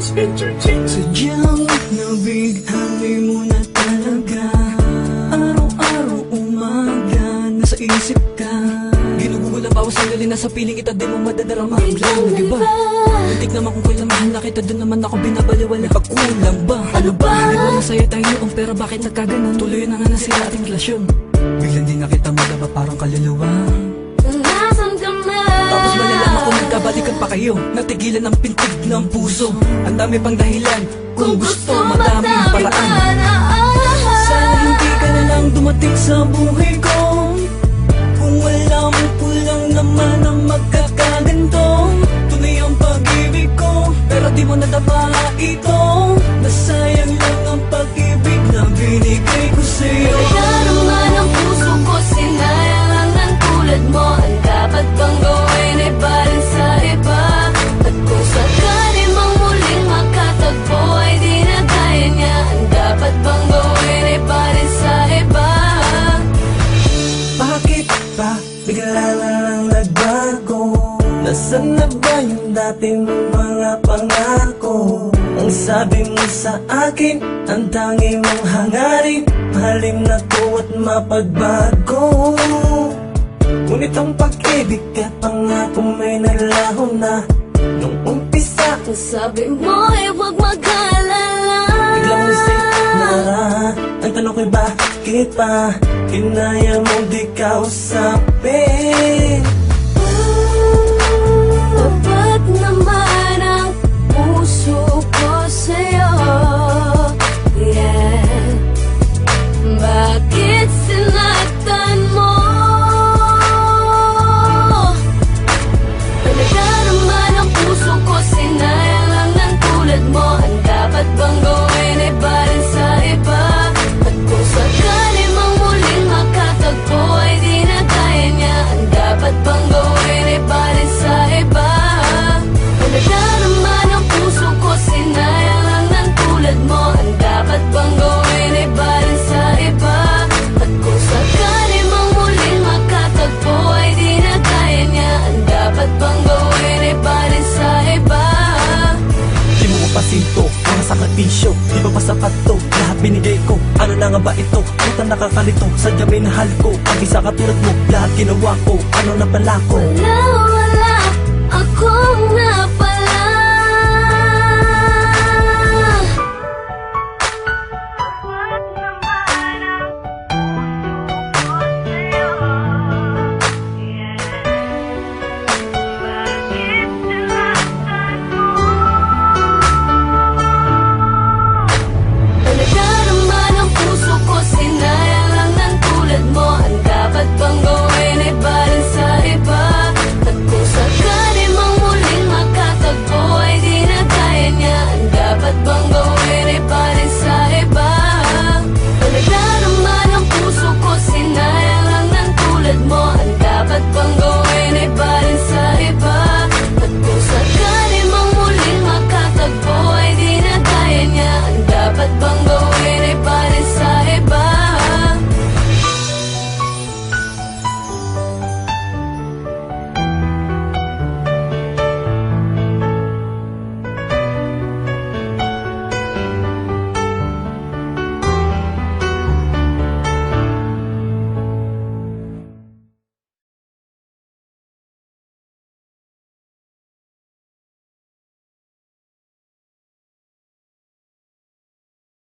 Sounds entertainment. Sadyang nabighani mo na talaga Araw-araw umaga Nasa isip ka Ginugugol ang bawas ang na sa piling kita Di mo madadarama Biglang nag-iba Muntik naman kung kailan mahal na kita Doon naman ako binabaliwala May pagkulang ba? Ano ba? Di ba masaya tayo noong Pero bakit nagkaganon? Tuloy na nga nasira ating relasyon Biglang di na kita madaba Parang kaluluwa kayo. Natigilan ang pintig ng puso. Ang dami pang dahilan Kung gusto madaming paraan. Sana hindi ka na lang dumating sa buhay mong mga pangako? Ang sabi mo sa akin, ang tangi mong hangarin. Mahalin na ko at mapagbago. Ngunit ang pag-ibig at pangako may nalaho na. Nung umpisa, Ang sabi mo ay huwag mag-alala. Biglang isip na Ang tanong ko'y bakit pa? Kinaya mong di kausapin ko Ano na nga ba ito? Puta nakakalito Sadya may nahal ko Ang isa katulad mo Lahat ginawa ko Ano na pala ko? Wala,